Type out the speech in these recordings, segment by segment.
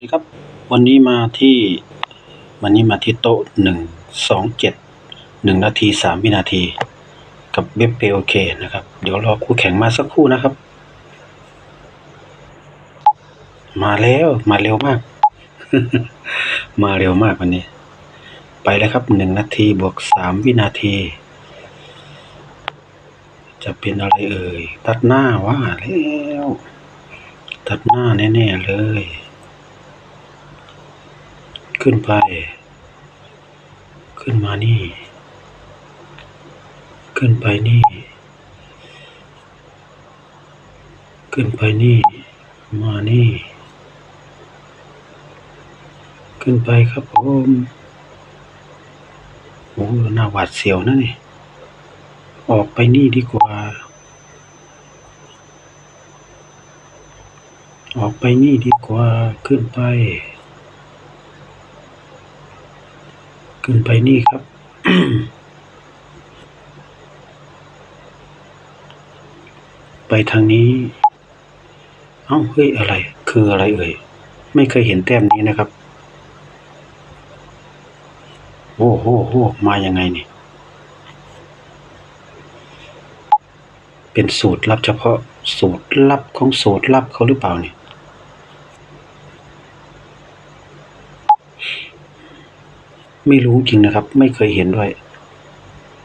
สวัสดีครับวันนี้มาที่วันนี้มาที่โต๊ะหนึ่งสองเจ็ดหนึ่งนาทีสามวินาที กับเว็บเปโอเคนะครับ เดี๋ยวรอคู่แข่งมาสักครู่นะครับ มาแล้วมาเร็วมาก มาเร็วมากวันนี้ ไปแล้วครับหนึ่งนาทีบวกสามวินาที จะเป็นอะไรเอ่ย ตัดหน้าว่าแล้ว ตัดหน้าแน่ ๆ เลย ขึ้นไป ขึ้นมานี่ ขึ้นไปนี่ ขึ้นไปนี่ มานี่ ขึ้นไปครับผมโอ้หน้าหวาดเสียวนะนี่ ออกไปนี่ดีกว่า ออกไปนี่ดีกว่า ขึ้นไป ขึ้นไปนี่ครับ ไปทางนี้ เอ้าเฮ้ยอะไร คืออะไรเอ่ย ไม่เคยเห็นแต้มนี้นะครับ โอ้โหโหมายังไงนี่ เป็นสูตรลับเฉพาะสูตรลับของสูตรลับเขาหรือเปล่าเนี่ ไม่รู้จริงนะครับ ไม่เคยเห็นด้วย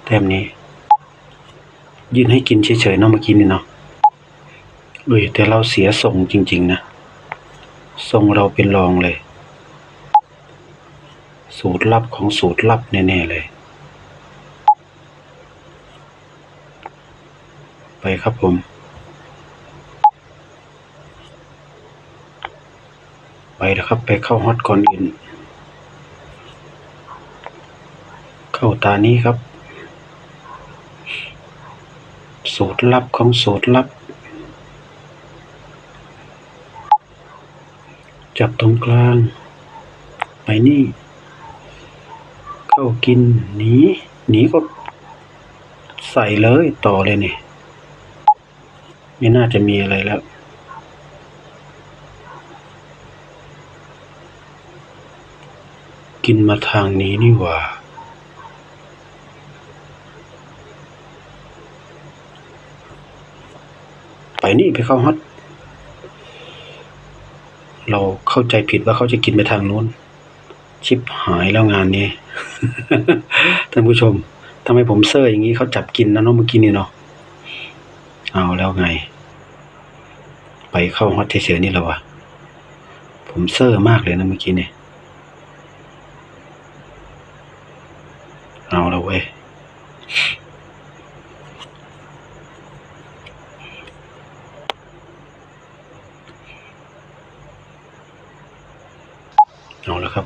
แต้มนี้ ยืนให้กินเฉยๆเนาะเมื่อกี้นี่เนาะเอ้ยแต่เราเสียทรงจริง ๆ นะ ทรงเราเป็นรองเลย สูตรลับของสูตรลับแน่ๆเลย ไปครับผมไปแล้วครับ ไปเข้าฮอตก่อนอื่น เข้าตานี้ครับ สูตรลับของสูตรลับ จับตรงกลาง ไปนี่ เข้ากินหนีหนีก็ใส่เลยต่อเลยนี่ไม่น่าจะมีอะไรแล้วกินมาทางนี้นี่หว่า นี่ไปเข้าฮอต เราเข้าใจผิดว่าเขาจะกินไปทางนู้น ชิปหายแล้วงานนี้ ท่านผู้ชมทำไมผมเซอร์อย่างนี้เขาจับกินนะเนาะเมื่อกี้นี่เนาะเอาแล้วไง ไปเข้าฮอตเฉยๆนี่แล้ววะผมเซอร์มากเลยนะเมื่อกี้เนี่ยเอาแล้วเว้ย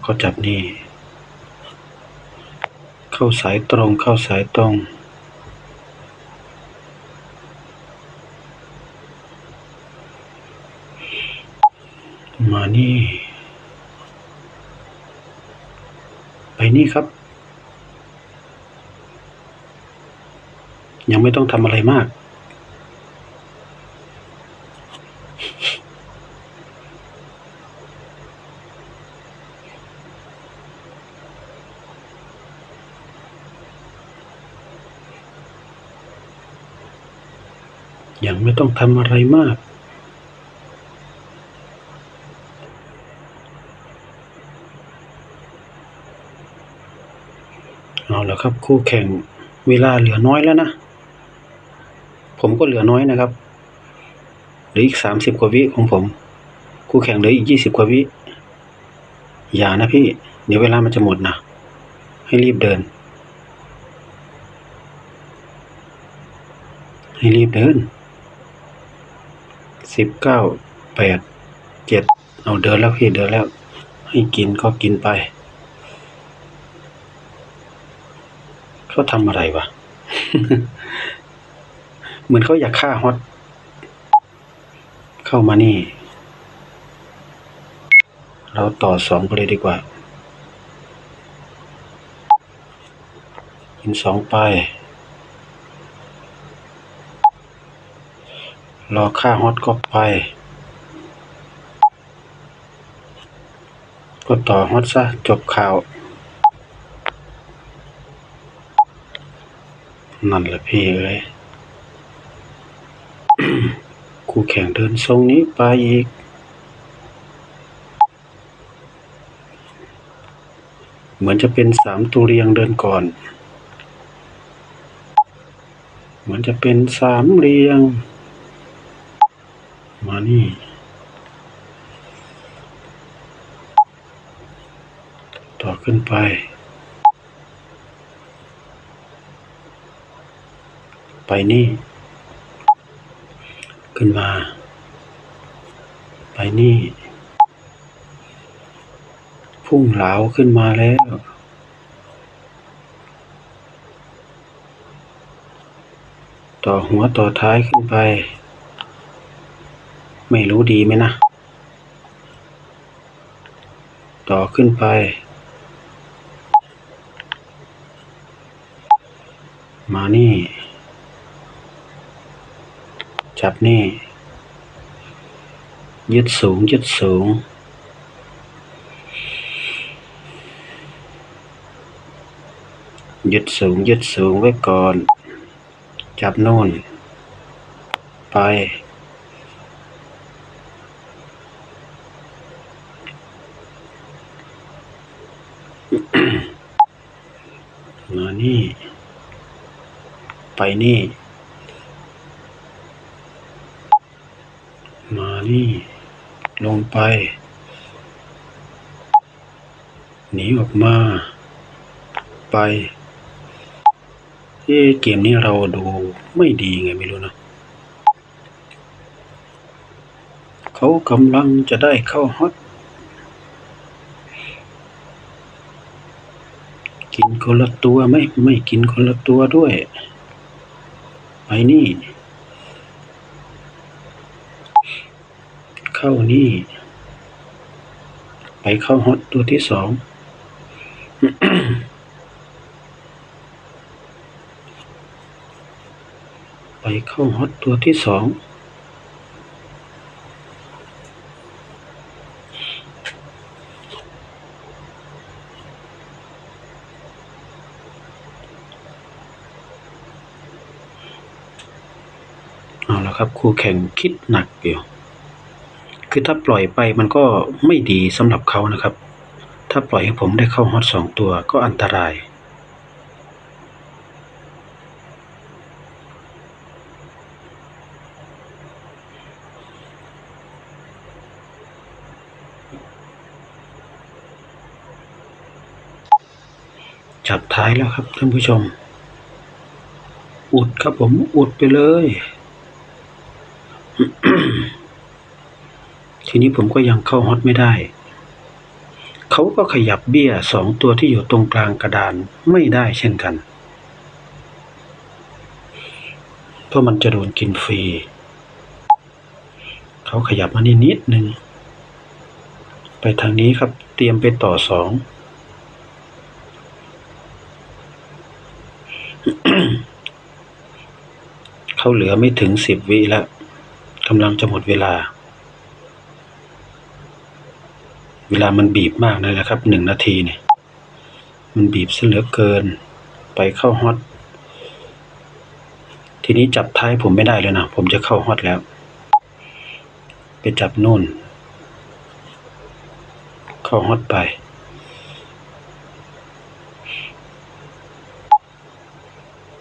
เอาแล้วครับเขาจับนี่ เข้าสายตรงเข้าสายตรงมานี่ ไปนี่ครับ ยังไม่ต้องทำอะไรมาก ไม่ต้องทำอะไรมาก เอาละครับ คู่แข่งเวลาเหลือน้อยแล้วนะ ผมก็เหลือน้อยนะครับ เหลืออีกสามสิบกว่าวิของผม คู่แข่งเหลืออีกยี่สิบกว่าวิ อย่านะพี่ เดี๋ยวเวลามันจะหมดนะ ให้รีบเดินให้รีบเดิน สิบเก้าแปดเจ็ดเอาเดินแล้วพี่เดินแล้ว ให้กินก็กินไป เขาทำอะไรวะ เหมือนเขาอยากฆ่าฮอต เข้ามานี่ เราต่อสองไปเลยดีกว่า กินสองไป รอค่าฮอตก็ไปก็ต่อฮอตซะ จบข่าว นั่นแหละพี่เอ้ยคู่แข่งเดินทรงนี้ไปอีก เหมือนจะเป็นสามตัวเรียงเดินก่อน เหมือนจะเป็นสามเรียง มานี่ ต่อ ขึ้นไป ไปนี่ ขึ้นมา ไปนี่ พุ่งเหลาขึ้นมาแล้ว ต่อหัวต่อท้ายขึ้นไป ไม่รู้ดีไหมนะต่อขึ้นไป มานี่ จับนี่ ยึดสูงยึดสูง ยึดสูงยึดสูงไว้ก่อน จับโน่น ไป มานี่ ไปนี่ มานี่ ลงไป หนีออกมา ไปเอ๊เกมนี้เราดูไม่ดีไงไม่รู้นะเขากำลังจะได้เข้าฮอตกินคนละตัวไม่ไม่กินคนละตัวด้วย ไปนี่ เข้านี่ ไปเข้าฮอตตัวที่สองไปเข้าฮอตตัวที่สอง เอาละ ครับ คู่แข่งคิดหนักอยู่คือถ้าปล่อยไปมันก็ไม่ดีสำหรับเขานะครับ ถ้าปล่อยให้ผมได้เข้าฮอตสองตัวก็อันตราย จับท้ายแล้วครับท่านผู้ชม อุดครับผมอุดไปเลย ทีนี้ผมก็ยังเข้าฮอตไม่ได้ เขาก็ขยับเบี้ยสองตัวที่อยู่ตรงกลางกระดานไม่ได้เช่นกัน เพราะมันจะโดนกินฟรี เขาขยับมานี่นิดหนึ่ง ไปทางนี้ครับเตรียมไปต่อสองเขาเหลือไม่ถึงสิบวิแล้วกำลังจะหมดเวลา เวลามันบีบมากเลยนะครับหนึ่งนาทีเนี่ยมันบีบซะเหลือเกิน ไปเข้าฮอตทีนี้จับท้ายผมไม่ได้เลยนะ ผมจะเข้าฮอตแล้ว ไปจับนู่น เข้าฮอตไป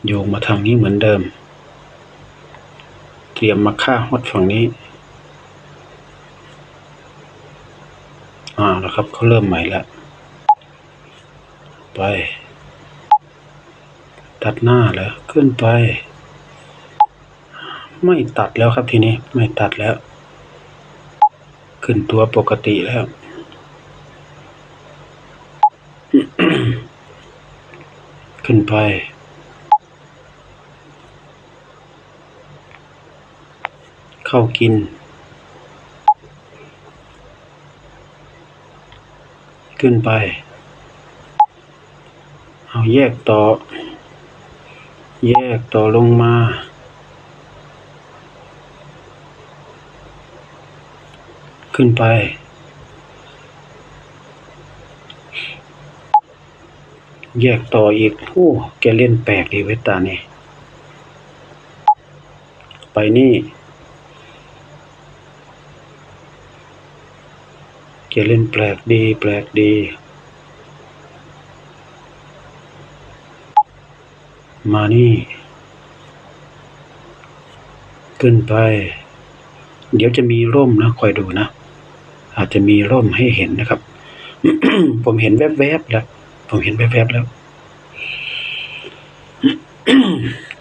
โยงมาทางนี้เหมือนเดิม เตรียมมาฆ่าฮอตฝั่งนี้ อ่าแล้วครับเขาเริ่มใหม่แล้วไป ตัดหน้าแล้วขึ้นไป ไม่ตัดแล้วครับทีนี้ไม่ตัดแล้ว ขึ้นตัวปกติแล้วขึ้นไป เข้ากิน ขึ้นไป เอาแยกต่อ แยกต่อลงมา ขึ้นไป แยกต่ออีก โอ้ แกเล่นแปลกดีเวตานี่ ไปนี่ แกเล่นแปลกดีแปลกดี มานี่ ขึ้นไป เดี๋ยวจะมีร่มนะคอยดูนะ อาจจะมีร่มให้เห็นนะครับ ผมเห็นแวบๆแล้ว ผมเห็นแวบๆแล้ว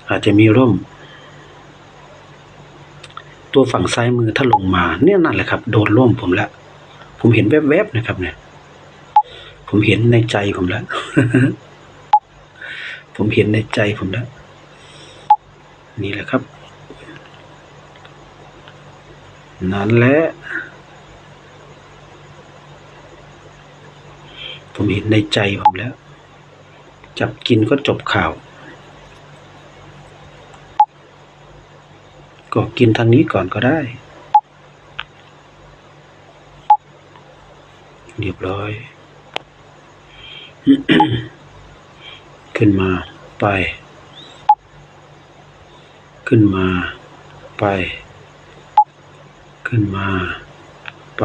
อาจจะมีร่ม ตัวฝั่งซ้ายมือถ้าลงมา เนี่ยนั่นแหละครับ โดนร่มผมแล้ว ผมเห็นแวบๆนะครับเนี่ย ผมเห็นในใจผมแล้ว ผมเห็นในใจผมแล้ว นี่แหละครับ นั่นแหละ ผมเห็นในใจผมแล้ว จับกินก็จบข่าว ก็กินทางนี้ก่อนก็ได้ รียบร้อย ขึ้นมาไป ขึ้นมาไป ขึ้นมาไป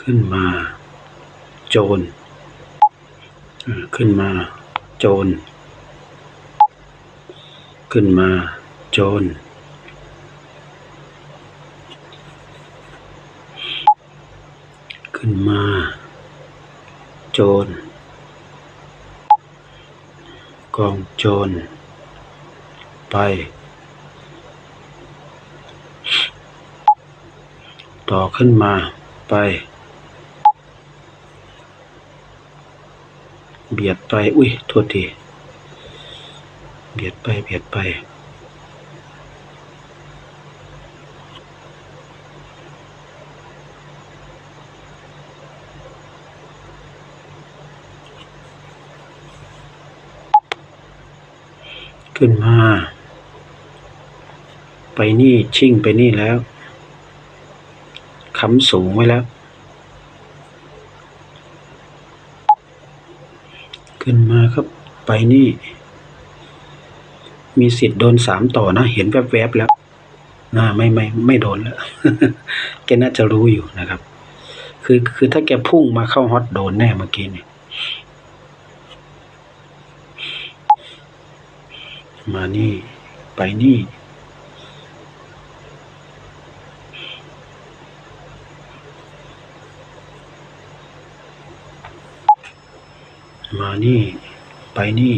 ขึ้นมา โจรขึ้นมาโจร ขึ้นมาโจร ขึ้นมา โจร กองโจร ไป ต่อขึ้นมาไป เบียดไป อุ้ยโทษที เบียดไป เบียดไป ขึ้นมา ไปนี่ชิ่งไปนี่แล้วค้ำสูงไว้แล้ว ขึ้นมาครับไปนี่ มีสิทธิ์โดนสามต่อนะ เห็นแวบๆแล้วน่าไม่ไม่ไม่โดนแล้วแกน่าจะรู้อยู่นะครับ คือคือถ้าแกพุ่งมาเข้าฮอตโดนแน่เมื่อกี้นี่ มานี่ ไปนี่ มานี่ ไปนี่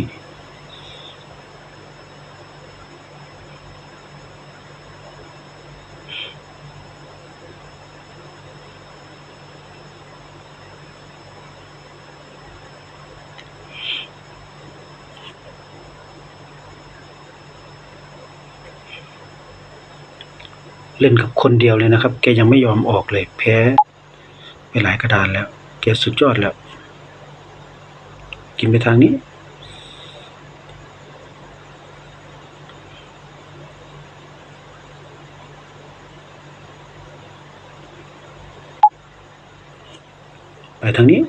ล่นกับคนเดียวเลยนะครับ แกยังไม่ยอมออกเลย แพ้ไปหลายกระดานแล้ว แกสุดยอดแล้ว กินไปทางนี้ ไปทางนี้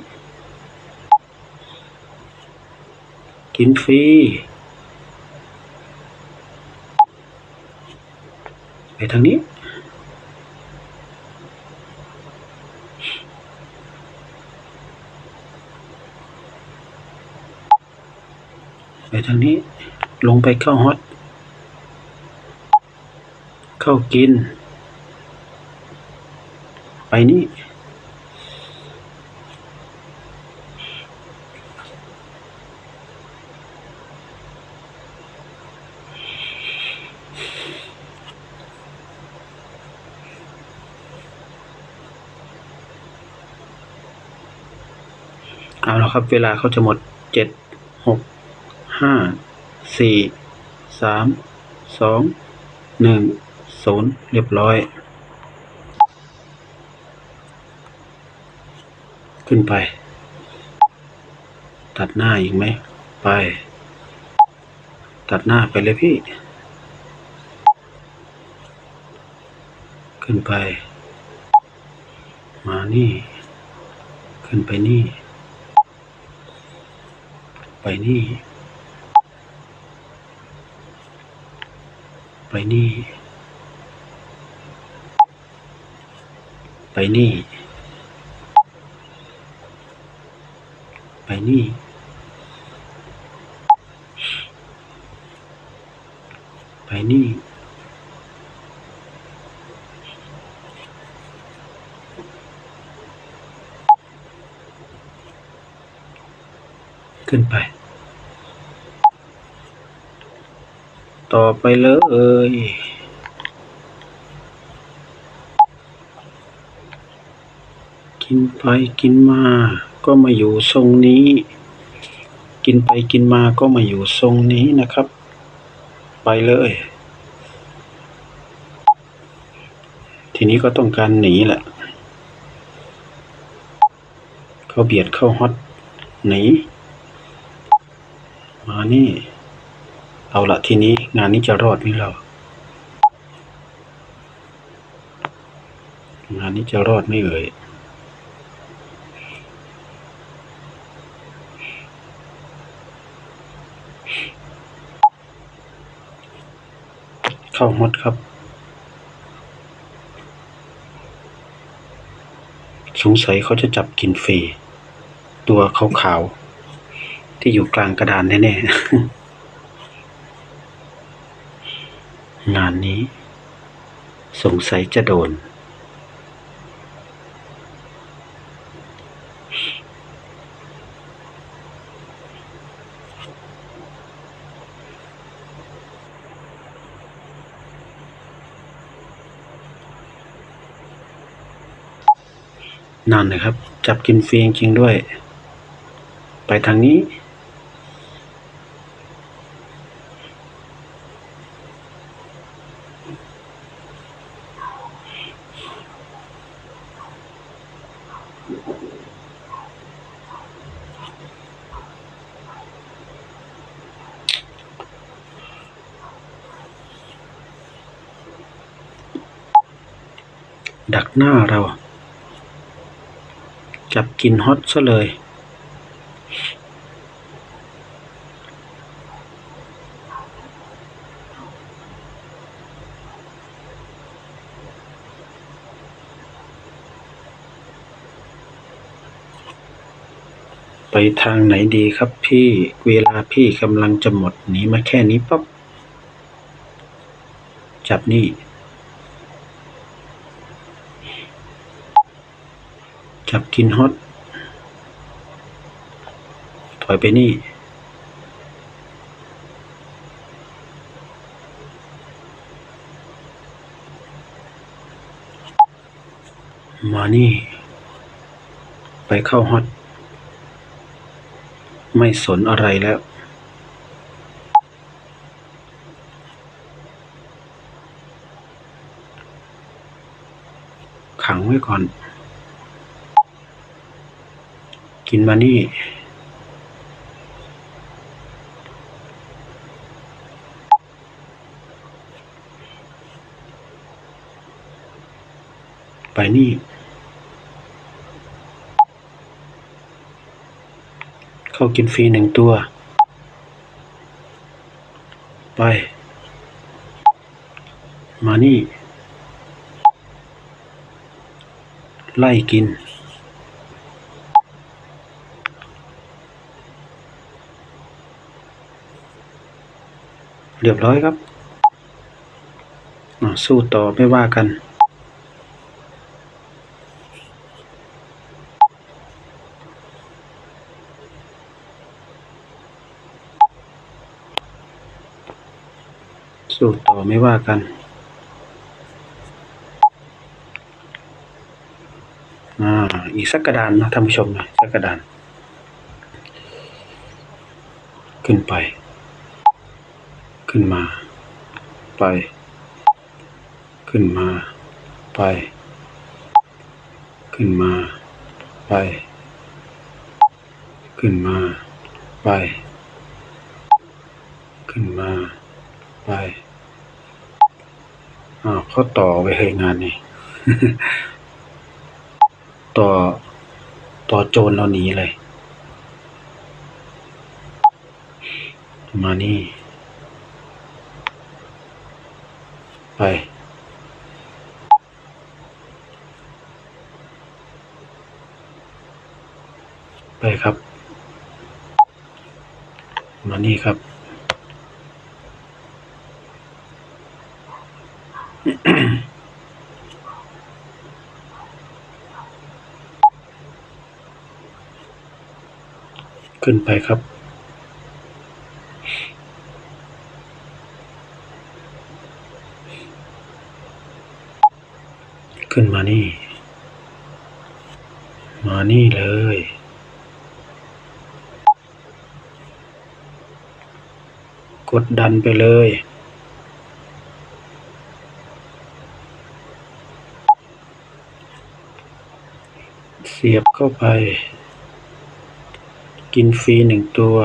กินฟรีไปทางนี้ ทางนี้ ลงไปเข้าฮอต เข้ากิน ไปนี่ เอาละครับ เวลาเขาจะหมดเจ็ดหก ห้าสี่สามสองหนึ่งศูนย์เรียบร้อย ขึ้นไป ตัดหน้าอีกไหม ไป ตัดหน้าไปเลยพี่ ขึ้นไป มานี่ ขึ้นไปนี่ ไปนี่ ไปนี่ ไปนี่ ไปนี่ ไปนี่ ขึ้นไป ต่อไปเลย กินไปกินมา ก็มาอยู่ทรงนี้ กินไปกินมาก็มาอยู่ทรงนี้นะครับ ไปเลย ทีนี้ก็ต้องการหนีแหละ เขาเบียดเข้าฮอตหนีมานี่ เอาละทีนี้งานนี้จะรอดไหมเรา งานนี้จะรอดไม่เอ่ยเข้าฮอตครับ สงสัยเขาจะจับกินฟรีตัวขาวๆที่อยู่กลางกระดานแน่ๆ งานนี้ สงสัยจะโดน นั่นนะครับ จับกินฟรีจริงด้วย ไปทางนี้ หน้าเรา จับกินฮอตซะเลย ไปทางไหนดีครับพี่ เวลาพี่กำลังจะหมดหนีมาแค่นี้ปั๊บจับนี่ จับกินฮอต ถอยไปนี่ มานี่ ไปเข้าฮอต ไม่สนอะไรแล้วขังไว้ก่อน กินมานี่ไปนี่ เข้ากินฟรีหนึ่งตัว ไป มานี่ ไล่กิน เรียบร้อยครับอะสู้ต่อไม่ว่ากัน สู้ต่อไม่ว่ากันอ่าอีกสักกระดานนะท่านผู้ชมนะสักกระดาน ขึ้นไป ขึ้นมา ไป ขึ้นมา ไป ขึ้นมา ไป ขึ้นมา ไป ขึ้นมา ไปอ้าวเขาต่อไปให้งานนี่ต่อ ต่อโจรเราหนีเลย มานี่ ไป ไปครับ มานี่ครับ ขึ้นไปครับ ขึ้นมานี่ มานี่เลย กดดันไปเลย เสียบเข้าไป กินฟรีหนึ่งตัว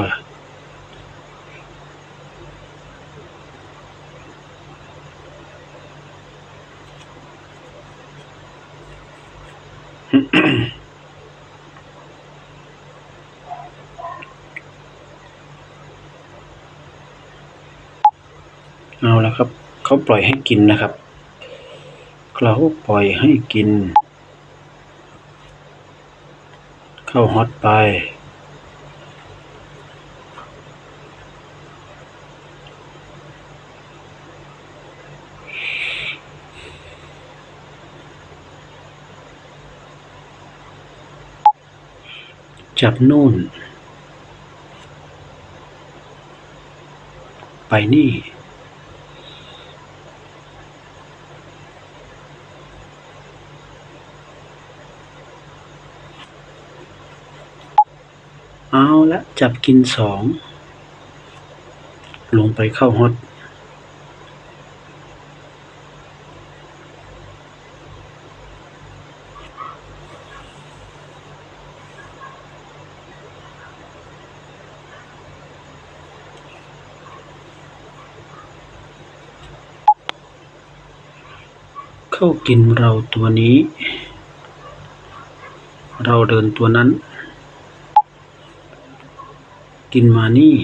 เอาละครับ เขาปล่อยให้กินนะครับเขาปล่อยให้กิน เข้าฮอตไป จับนู่น ไปนี่ เอาละจับกินสอง ลงไปเข้าฮอตากินเราตัวนี้ เราเดินตัวนั้น กินมานี่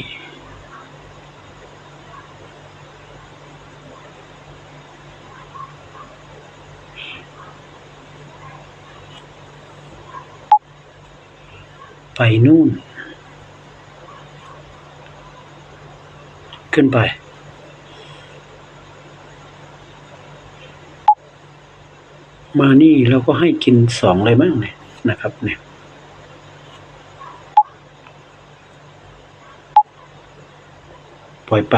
ไปนู่น ขึ้นไป มานี่เราก็ให้กินสองเลยมั้งเนี่ยนะครับ เนี่ยปล่อยไป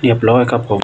เรียบร้อยครับผม